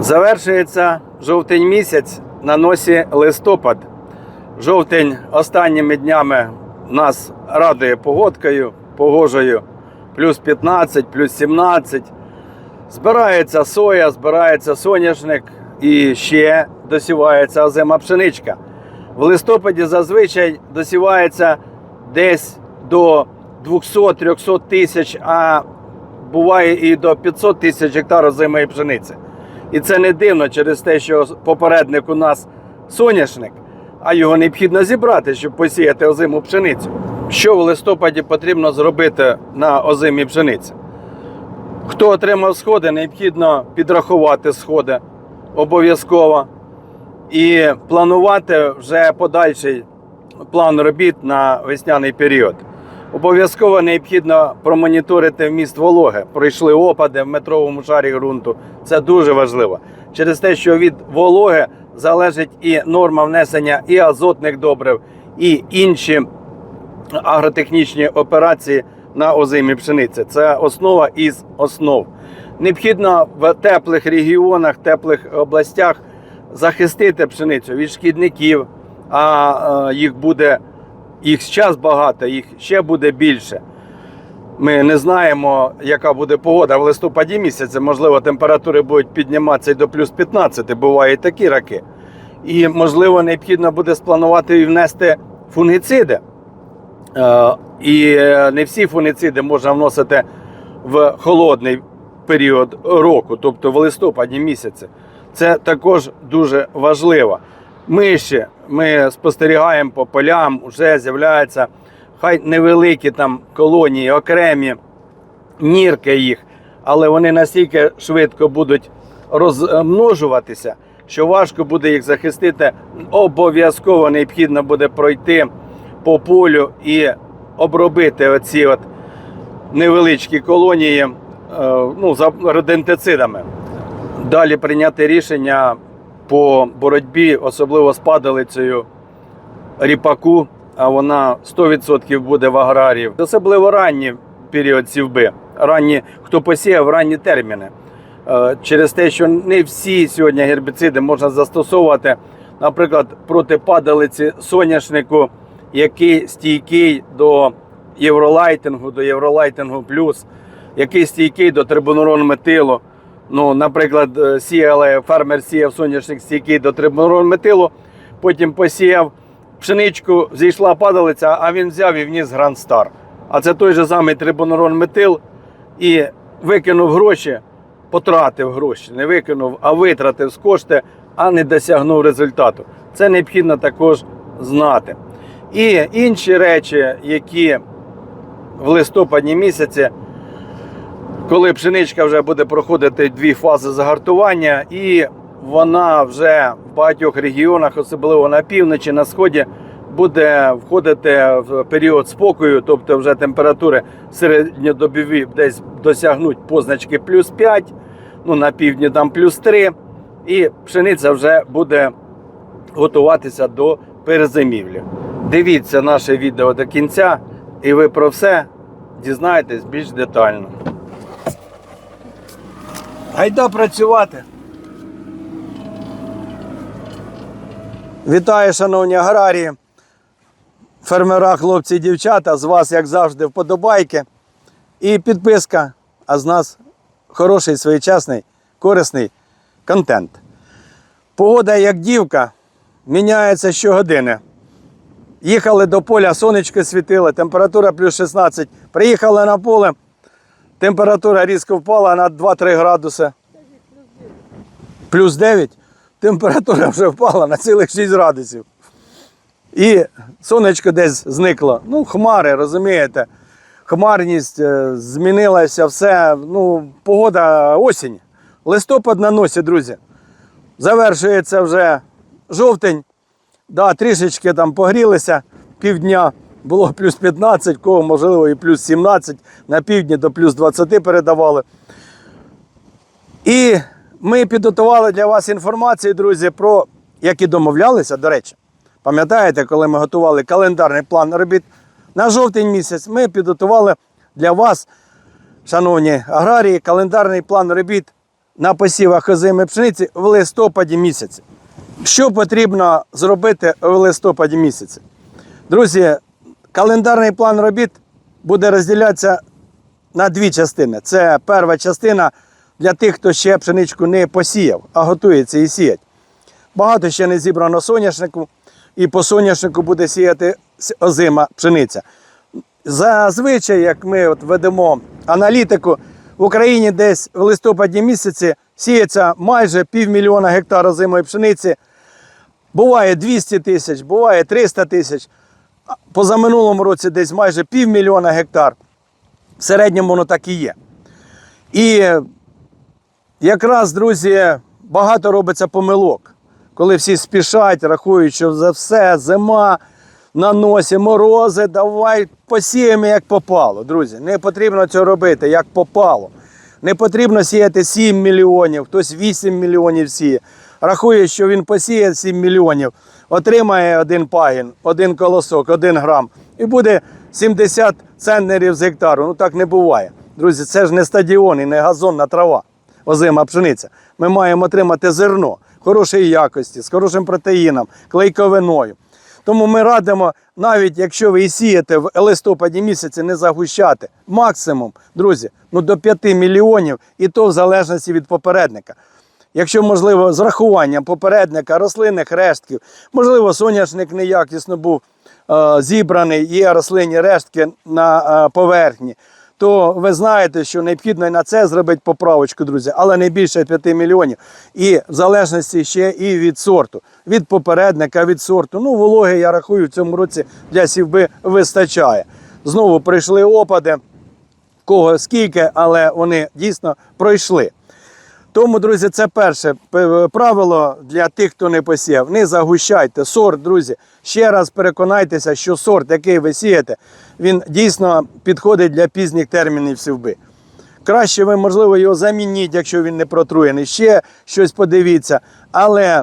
Завершується жовтень місяць на носі листопад. Жовтень останніми днями нас радує погодкою, погожою, плюс 15, плюс 17. Збирається соя, збирається соняшник і ще досівається озима пшеничка. В листопаді зазвичай досівається десь до 200-300 тисяч, а буває і до 500 тисяч гектар озимої пшениці. І це не дивно через те, що попередник у нас соняшник, а його необхідно зібрати, щоб посіяти озиму пшеницю. Що в листопаді потрібно зробити на озимій пшениці? Хто отримав сходи, необхідно підрахувати сходи обов'язково і планувати вже подальший план робіт на весняний період. Обов'язково необхідно промоніторити вміст вологи. Пройшли опади в метровому шарі ґрунту. Це дуже важливо. Через те, що від вологи залежить і норма внесення і азотних добрив, і інші агротехнічні операції на озимі пшениці. Це основа із основ. Необхідно в теплих регіонах, теплих областях захистити пшеницю від шкідників, а е, їх буде їх зараз багато, їх ще буде більше. Ми не знаємо, яка буде погода в листопаді місяці. Можливо, температури будуть підніматися і до плюс 15, бувають такі роки. І, можливо, необхідно буде спланувати і внести фунгіциди. Е, І не всі фунгіциди можна вносити в холодний період року, тобто в листопаді місяці. Це також дуже важливо. Миші ми спостерігаємо по полям, вже з'являються хай невеликі там колонії, окремі нірки їх, але вони настільки швидко будуть розмножуватися, що важко буде їх захистити. Обов'язково необхідно буде пройти по полю і обробити оці от невеличкі колонії е, ну, за родентицидами. Далі прийняти рішення по боротьбі, особливо з падалицею ріпаку, а вона 100% буде в аграріїв. Особливо ранній період сівби, ранні, хто посіяв ранні терміни. Е, Через те, що не всі сьогодні гербіциди можна застосовувати, наприклад, проти падалиці соняшнику, який стійкий до євролайтингу, до євролайтингу плюс, який стійкий до трибунурон метилу. Ну, наприклад, е, сіяли, фермер сіяв соняшник стійкий до метилу, потім посіяв пшеничку, зійшла падалиця, а він взяв і вніс Гранд Стар. А це той же самий трибунурон метил і викинув гроші, потратив гроші, не викинув, а витратив з кошти, а не досягнув результату. Це необхідно також знати. І інші речі, які в листопаді місяці, коли пшеничка вже буде проходити дві фази загартування, і вона вже в багатьох регіонах, особливо на півночі, на сході, буде входити в період спокою, тобто вже температури середньодобові десь досягнуть позначки плюс 5, ну на півдні там плюс 3, і пшениця вже буде готуватися до перезимівлі. Дивіться наше відео до кінця, і ви про все дізнаєтесь більш детально. Гайда працювати. Вітаю, шановні аграрії, фермера, хлопці і дівчата. З вас, як завжди, вподобайки і підписка, а з нас хороший, своєчасний, корисний контент. Погода, як дівка, міняється щогодини. Їхали до поля, сонечко світило, температура плюс 16. Приїхали на поле, температура різко впала на 2-3 градуси. Плюс 9. Температура вже впала на цілих 6 градусів. І сонечко десь зникло. Ну, хмари, розумієте. Хмарність, е, змінилося все. Ну, погода осінь. Листопад на носі, друзі. Завершується вже жовтень. Да, трішечки там погрілися півдня. Було плюс 15, кого можливо і плюс 17, на півдні до плюс 20 передавали. І ми підготували для вас інформацію, друзі, про як і домовлялися, до речі. Пам'ятаєте, коли ми готували календарний план робіт на жовтень місяць, ми підготували для вас, шановні аграрії, календарний план робіт на посівах озими пшениці в листопаді місяці. Що потрібно зробити в листопаді місяці? Друзі, календарний план робіт буде розділятися на дві частини. Це перша частина для тих, хто ще пшеничку не посіяв, а готується і сіять. Багато ще не зібрано соняшнику, і по соняшнику буде сіяти озима пшениця. Зазвичай, як ми от ведемо аналітику, в Україні десь в листопаді місяці сіється майже півмільйона гектар озимої пшениці. Буває 200 тисяч, буває 300 тисяч. Позаминулому році десь майже півмільйона гектар. В середньому воно так і є. І якраз, друзі, багато робиться помилок, коли всі спішать, рахують, що за все зима на носі, морози, давай посіємо як попало. Друзі, не потрібно цього робити, як попало. Не потрібно сіяти 7 мільйонів, хтось 8 мільйонів сіє. Рахує, що він посіє 7 мільйонів, отримає один пагін, один колосок, один грам. І буде 70 центнерів з гектару. Ну так не буває. Друзі, це ж не стадіон і не газонна трава, озима пшениця. Ми маємо отримати зерно хорошої якості, з хорошим протеїном, клейковиною. Тому ми радимо, навіть якщо ви і сієте в листопаді місяці, не загущати. Максимум, друзі, ну до 5 мільйонів, і то в залежності від попередника. Якщо, можливо, з рахуванням попередника, рослинних рештків, можливо, соняшник неякісно був е, зібраний, є рослинні рештки на е, поверхні, то ви знаєте, що необхідно на це зробити поправочку, друзі, але не більше 5 мільйонів. І в залежності ще і від сорту, від попередника, від сорту. Ну, вологи, я рахую, в цьому році для сівби вистачає. Знову прийшли опади, кого скільки, але вони дійсно пройшли. Тому, друзі, це перше правило для тих, хто не посіяв. Не загущайте сорт, друзі. Ще раз переконайтеся, що сорт, який ви сієте, він дійсно підходить для пізніх термінів сівби. Краще ви, можливо, його замініть, якщо він не протруєний. Ще щось подивіться. Але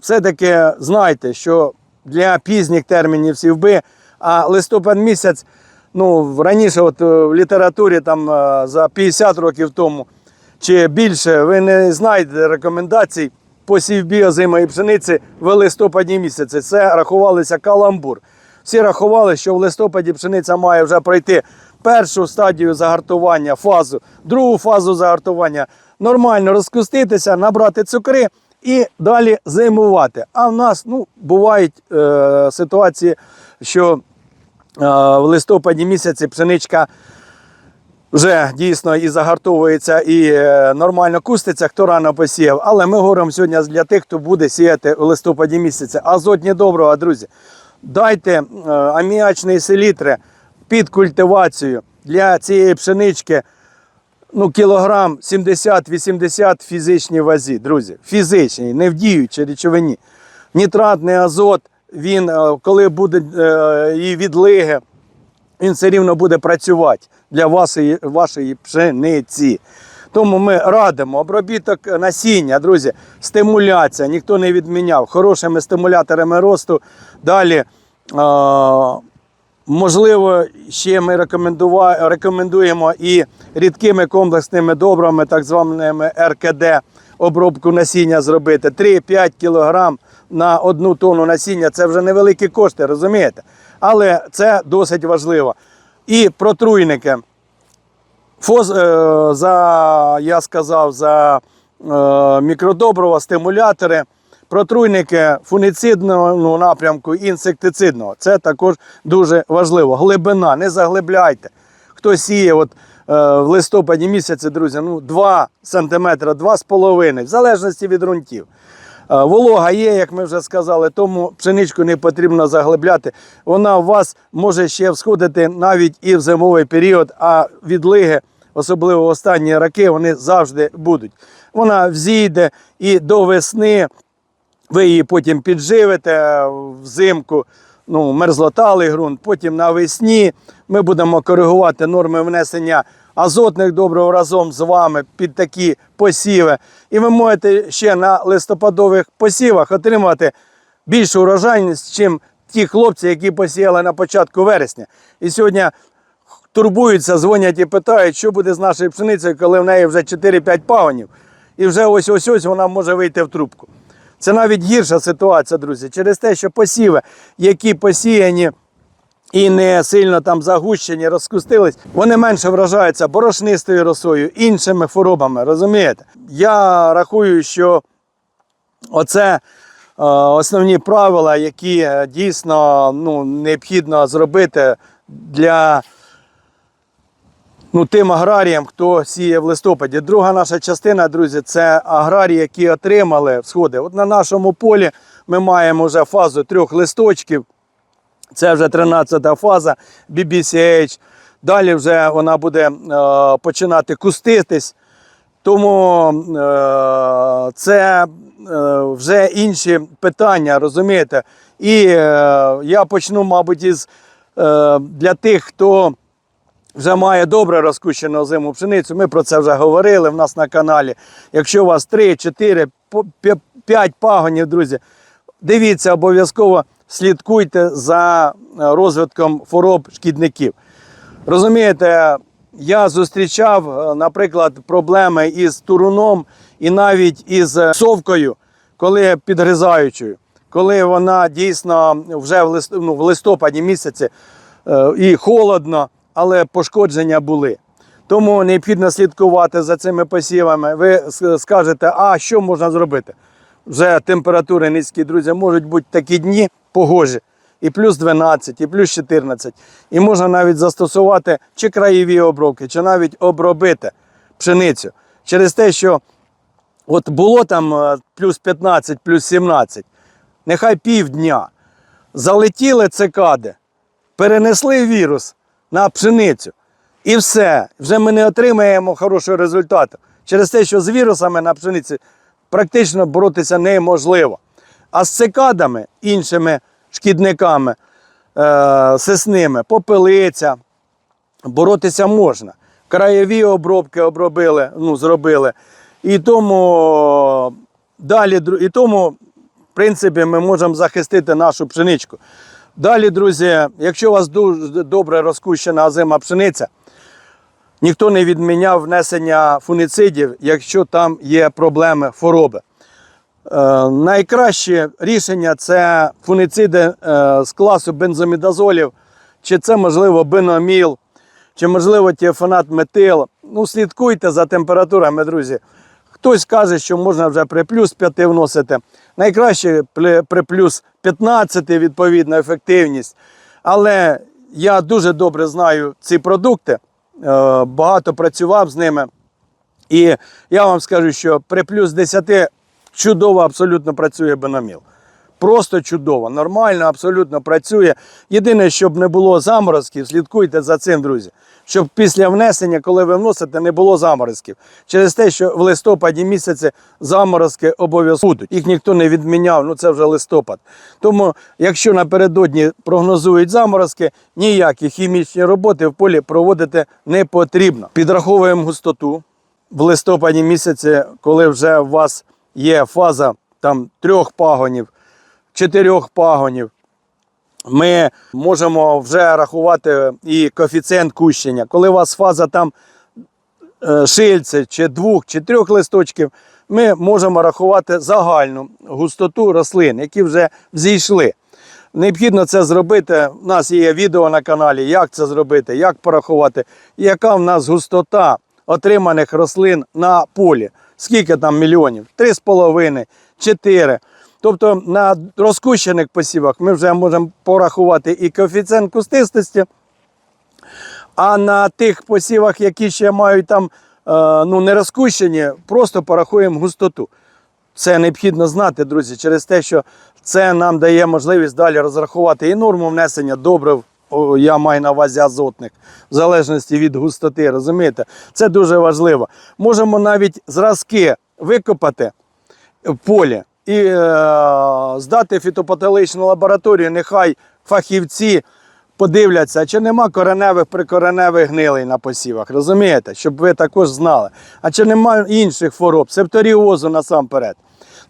все-таки знайте, що для пізніх термінів сівби, а листопад місяць, ну раніше, от е, в літературі там е, за 50 років тому чи більше, ви не знайдете рекомендацій по сівбі озимої пшениці в листопаді місяці. Це рахувалися каламбур. Всі рахували, що в листопаді пшениця має вже пройти першу стадію загартування, фазу, другу фазу загартування, нормально розкуститися, набрати цукри і далі зимувати. А в нас ну, бувають е, ситуації, що е, в листопаді місяці пшеничка вже дійсно і загартовується, і е, нормально куститься, хто рано посіяв. Але ми говоримо сьогодні для тих, хто буде сіяти у листопаді місяці. Азотні доброго, друзі. Дайте е, аміачні селітри під культивацію для цієї пшенички. Ну, кілограм 70-80 фізичній вазі, друзі. Фізичній, не в діючій речовині. Нітратний азот, він, е, коли буде і відлиги, він все рівно буде працювати для вашої, вашої пшениці. Тому ми радимо обробіток насіння, друзі, стимуляція, ніхто не відміняв хорошими стимуляторами росту. Далі, можливо, ще ми рекомендуємо і рідкими комплексними добрами, так званими РКД, обробку насіння зробити. 3-5 кг на одну тонну насіння це вже невеликі кошти, розумієте? Але це досить важливо. І протруйники. Фоз, е, за, я сказав, за е, мікродобрива, стимулятори, протруйники фуніцидного ну, напрямку, інсектицидного. Це також дуже важливо. Глибина, не заглибляйте. Хто сіє от, е, в листопаді місяці, друзі, ну, 2 см, 2,5 в залежності від ґрунтів. Е, Волога є, як ми вже сказали, тому пшеничку не потрібно заглибляти. Вона у вас може ще всходити навіть і в зимовий період, а відлиги, особливо останні роки, вони завжди будуть. Вона взійде і до весни ви її потім підживите взимку, ну, мерзлоталий ґрунт. Потім навесні ми будемо коригувати норми внесення азотних добрив разом з вами під такі посіви. І ви можете ще на листопадових посівах отримати більшу урожайність, ніж ті хлопці, які посіяли на початку вересня. І сьогодні турбуються, дзвонять і питають, що буде з нашою пшеницею, коли в неї вже 4-5 пагонів. і вже ось ось ось вона може вийти в трубку. Це навіть гірша ситуація, друзі, через те, що посіви, які посіяні і не сильно там загущені, розкустились, вони менше вражаються борошнистою росою, іншими хворобами. Розумієте? Я рахую, що оце е, основні правила, які е, дійсно ну, необхідно зробити для ну, тим аграріям, хто сіє в листопаді. Друга наша частина, друзі, це аграрії, які отримали всходи. От на нашому полі ми маємо вже фазу трьох листочків. Це вже 13-та фаза BBCH. Далі вже вона буде е, починати куститись. Тому е, це е, вже інші питання, розумієте? І я почну, мабуть, із для тих, хто вже має добре розкущену зиму пшеницю. Ми про це вже говорили в нас на каналі. Якщо у вас 3, 4, 5 пагонів, друзі, дивіться обов'язково, слідкуйте за е, розвитком хвороб шкідників. Розумієте, я зустрічав, е, наприклад, проблеми із туруном і навіть із е, совкою, коли підгризаючою, коли вона дійсно вже в, ну, листопаді місяці і холодно, але пошкодження були. Тому необхідно слідкувати за цими посівами. Ви скажете, а що можна зробити? Вже температури низькі, друзі, можуть бути такі дні погожі, і плюс 12, і плюс 14. І можна навіть застосувати чи краєві обробки, чи навіть обробити пшеницю. Через те, що от було там е, плюс 15, плюс 17, нехай півдня. Залетіли цикади, перенесли вірус на пшеницю. І все. Вже ми не отримаємо хорошого результату. Через те, що з вірусами на пшениці практично боротися неможливо. А з цикадами, іншими шкідниками, е, сисними, попелиця, боротися можна. Краєві обробки обробили, ну, зробили. І тому далі, і тому, в принципі, ми можемо захистити нашу пшеничку. Далі, друзі, якщо у вас дуже добре розкущена озима пшениця, ніхто не відміняв внесення фуніцидів, якщо там є проблеми хвороби. Е, найкраще рішення це фунициди е, з класу бензомідазолів, чи це можливо биноміл, чи можливо тіофанат метил. Ну, слідкуйте за температурами, друзі. Хтось каже, що можна вже при плюс 5 вносити. Найкраще при, плюс 15 відповідна ефективність. Але я дуже добре знаю ці продукти, багато працював з ними. І я вам скажу, що при плюс 10 чудово абсолютно працює беноміл. Просто чудово, нормально, абсолютно працює. Єдине, щоб не було заморозків, слідкуйте за цим, друзі. Щоб після внесення, коли ви вносите, не було заморозків. Через те, що в листопаді місяці заморозки обов'язково будуть. Їх ніхто не відміняв, ну це вже листопад. Тому, якщо напередодні прогнозують заморозки, ніякі хімічні роботи в полі проводити не потрібно. Підраховуємо густоту в листопаді місяці, коли вже у вас є фаза там трьох пагонів, чотирьох пагонів, ми можемо вже рахувати і коефіцієнт кущення. Коли у вас фаза там е, шильце чи двох, чи трьох листочків, ми можемо рахувати загальну густоту рослин, які вже взійшли. Необхідно це зробити. У нас є відео на каналі, як це зробити, як порахувати, яка в нас густота отриманих рослин на полі. Скільки там мільйонів? Три з половиною, чотири. Тобто на розкущених посівах ми вже можемо порахувати і коефіцієнт кустистості, а на тих посівах, які ще мають там е, ну, не розкущені, просто порахуємо густоту. Це необхідно знати, друзі, через те, що це нам дає можливість далі розрахувати і норму внесення добрив, я маю на увазі азотних, в залежності від густоти, розумієте? Це дуже важливо. Можемо навіть зразки викопати в полі і е, здати фітопатологічну лабораторію, нехай фахівці подивляться, чи нема кореневих прикореневих гнилей на посівах, розумієте? Щоб ви також знали. А чи нема інших хвороб, септоріозу насамперед.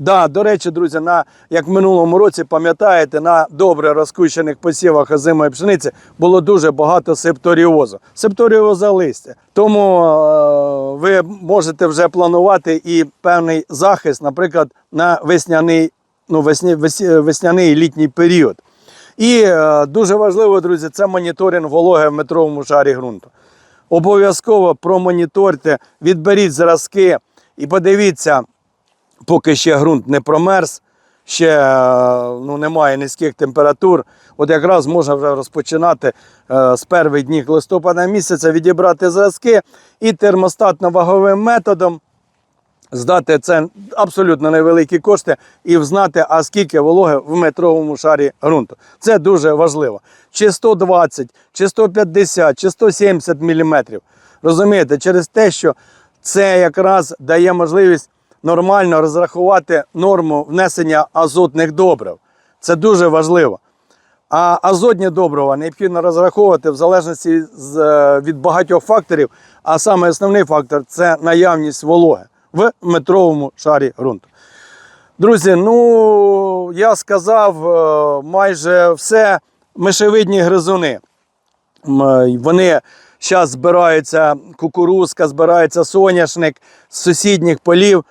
Да, до речі, друзі, на, як в минулому році, пам'ятаєте, на добре розкущених посівах озимої пшениці було дуже багато септоріозу. Септоріоза листя. Тому е, ви можете вже планувати і певний захист, наприклад, на весняний, ну, весі- весняний літній період. І е, дуже важливо, друзі, це моніторинг вологи в метровому шарі ґрунту. Обов'язково промоніторте, відберіть зразки і подивіться, поки ще ґрунт не промерз, ще е, ну, немає низьких температур. От якраз можна вже розпочинати е, з перших днів листопада місяця, відібрати зразки і термостатно-ваговим методом здати це абсолютно невеликі кошти і взнати, а скільки вологи в метровому шарі ґрунту. Це дуже важливо. Чи 120, чи 150, чи 170 міліметрів. Розумієте, через те, що це якраз дає можливість нормально розрахувати норму внесення азотних добрив. Це дуже важливо. А азотні добрива необхідно розраховувати в залежності е, від багатьох факторів. А саме основний фактор це наявність вологи в метровому шарі ґрунту. Друзі, ну я сказав е, майже все мишевидні гризуни. Вони зараз збираються кукурузка, збирається соняшник з сусідніх полів,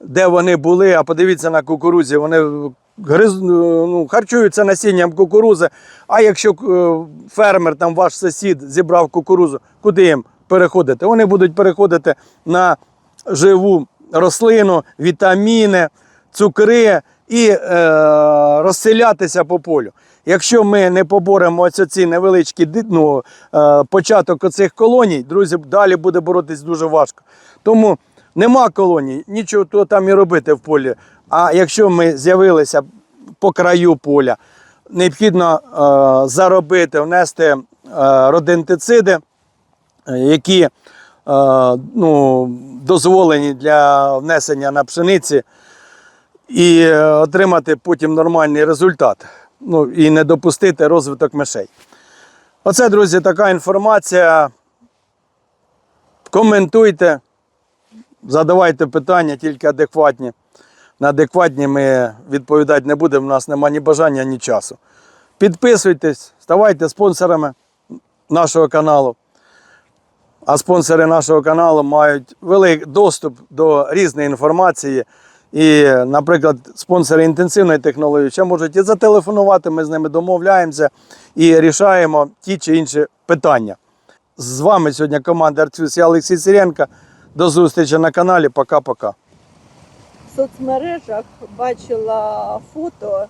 де вони були. А подивіться на кукурузі, вони гриз, ну, харчуються насінням кукурузи. А якщо е, фермер, там ваш сусід зібрав кукурузу, куди їм переходити? Вони будуть переходити на живу рослину, вітаміни, цукри і е, розселятися по полю. Якщо ми не поборемо ось ці невеличкі ну, е, початок оцих колоній, друзі, далі буде боротись дуже важко. Тому нема колоній, нічого то там і робити в полі. А якщо ми з'явилися по краю поля, необхідно е, заробити, внести е, родентициди, які е, ну, дозволені для внесення на пшениці і е, отримати потім нормальний результат. Ну і не допустити розвиток мишей. Оце, друзі, така інформація. Коментуйте, задавайте питання, тільки адекватні. На адекватні ми відповідати не будемо, у нас немає ні бажання, ні часу. Підписуйтесь, ставайте спонсорами нашого каналу. А спонсори нашого каналу мають великий доступ до різної інформації. І, наприклад, спонсори інтенсивної технології ще можуть і зателефонувати, ми з ними домовляємося і рішаємо ті чи інші питання. З вами сьогодні команда Арцюс і Олексій Сиренко. До зустрічі на каналі. Пока-пока. В соцмережах бачила фото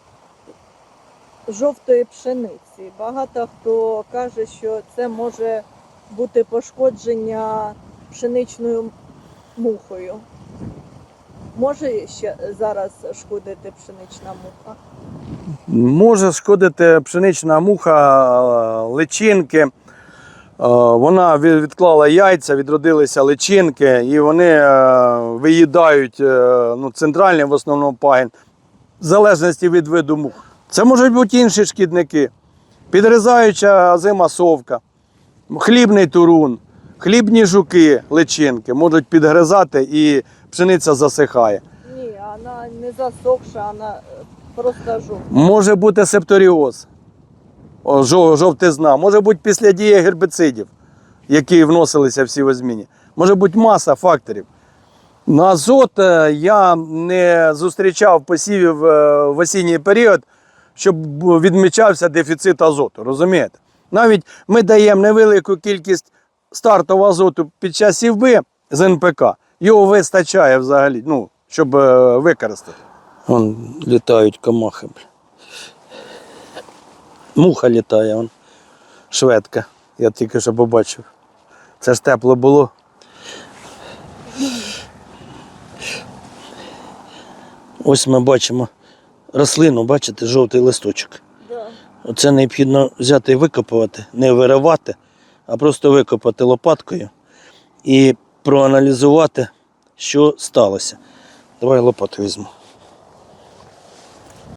жовтої пшениці. Багато хто каже, що це може бути пошкодження пшеничною мухою. Може ще зараз шкодити пшенична муха? Може шкодити пшенична муха, личинки. Е, Вона відклала яйця, відродилися личинки, і вони е, виїдають е, ну, центральний в основному пагін, в залежності від виду мух. Це можуть бути інші шкідники. Підрізаюча зима совка, хлібний турун, хлібні жуки, личинки можуть підгризати і пшениця засихає. Ні, вона не засохша, вона просто жовта. Може бути септоріоз, жовтизна, може бути після дії гербіцидів, які вносилися в сівозміні. Може бути маса факторів. На азот е, я не зустрічав посівів е, в осінній період, щоб відмічався дефіцит азоту. Розумієте? Навіть ми даємо невелику кількість стартового азоту під час сівби з НПК. Його вистачає взагалі, ну, щоб е, використати. Вон літають комахи. Муха літає, вон. шведка. Я тільки що побачив. Це ж тепло було. Ось ми бачимо рослину, бачите, жовтий листочок. Оце необхідно взяти і викопувати, не виривати, а просто викопати лопаткою і проаналізувати, що сталося. Давай лопату візьму.